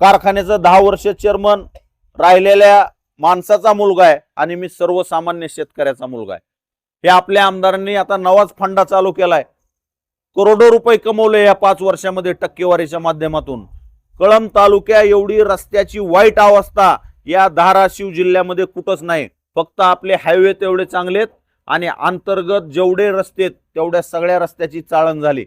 कारखान्याचं दहा वर्ष चेअरमन राहिलेल्या माणसाचा मुलगा आहे आणि मी सर्वसामान्य शेतकऱ्याचा मुलगा आहे. हे आपल्या आमदारांनी आता नवाच फंडा चालू केलाय. करोडो रुपये कमवले या पाच वर्षामध्ये टक्केवारीच्या माध्यमातून. कळंब तालुक्या एवढी रस्त्याची वाईट अवस्था या धाराशिव जिल्ह्यामध्ये कुठंच नाही. फक्त आपले हायवे तेवढे चांगलेत आणि अंतर्गत जेवढे रस्ते तेवढ्या सगळ्या रस्त्याची चाळण झाली.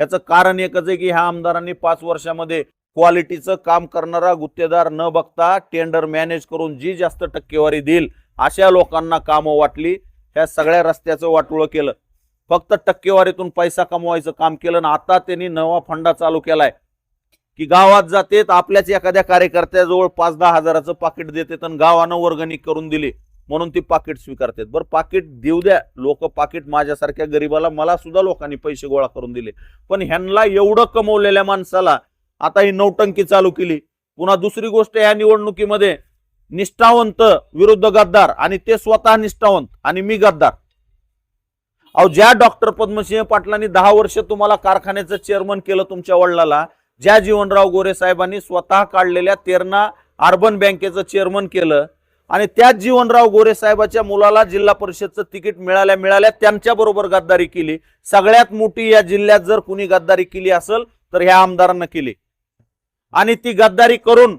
ह्याचं कारण एकच आहे की ह्या आमदारांनी पाच वर्षामध्ये क्वालिटीचं काम करणारा गुत्तेदार न बघता टेंडर मॅनेज करून जी जास्त टक्केवारी देईल अशा लोकांना कामं वाटली. ह्या सगळ्या रस्त्याचं वाटोळं केलं. फक्त टक्केवारीतून पैसा कमवायचं काम केलं ना आता त्यांनी नवा फंडा चालू केलाय. की गावात जातेत आपल्याच एखाद्या कार्यकर्त्याजवळ पाच दहा हजाराचं पाकिट देतात आणि गावानं वर्गणी करून दिली. म्हणून ती पाकिट स्वीकारतात. बरं पाकिट देऊ द्या. लोक पाकिट माझ्यासारख्या गरीबाला मला सुद्धा लोकांनी पैसे गोळा करून दिले. पण ह्यांना एवढं कमवलेल्या माणसाला आता ही नौटंकी चालू केली. पुन्हा दुसरी गोष्ट या निवडणुकीमध्ये निष्ठावंत विरुद्ध गद्दार आणि ते स्वतः निष्ठावंत आणि मी गद्दार. अहो ज्या डॉक्टर पद्मसिंह पाटलांनी दहा वर्ष तुम्हाला कारखान्याचं चेअरमन केलं तुमच्या वडिलाला ज्या जीवनराव गोरे साहेबांनी स्वतः काढलेल्या तेरणा अर्बन बँकेचं चेअरमन केलं आणि त्याच जीवनराव गोरे साहेबाच्या मुलाला जिल्हा परिषदचं तिकीट मिळाल्या मिळाल्या त्यांच्या बरोबर गद्दारी केली. सगळ्यात मोठी या जिल्ह्यात जर कुणी गद्दारी केली असेल तर ह्या आमदारांना केली. आणि ती गद्दारी करून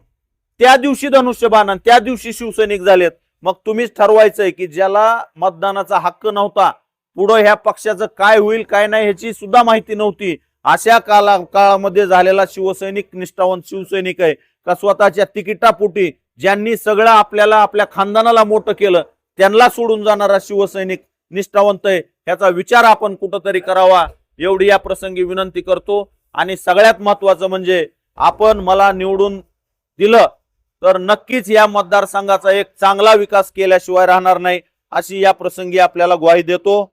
त्या दिवशी धनुष्यबाण आणि त्या दिवशी शिवसैनिक झालेत. मग तुम्हीच ठरवायचंय की ज्याला मतदानाचा हक्क नव्हता पुढं ह्या पक्षाचं काय होईल काय नाही ह्याची सुद्धा माहिती नव्हती. अशा काला काळामध्ये झालेला शिवसैनिक निष्ठावंत शिवसैनिक आहे का स्वतःच्या तिकिटापोटी ज्यांनी सगळं आपल्याला आपल्या खानदानाला मोठं केलं त्यांना सोडून जाणारा शिवसैनिक निष्ठावंत आहे. ह्याचा विचार आपण कुठंतरी करावा एवढी या प्रसंगी विनंती करतो. आणि सगळ्यात महत्वाचं म्हणजे आपण मला निवडून दिलं तर नक्कीच या मतदारसंघाचा एक चांगला विकास केल्याशिवाय राहणार नाही अशी या प्रसंगी आपल्याला ग्वाही देतो.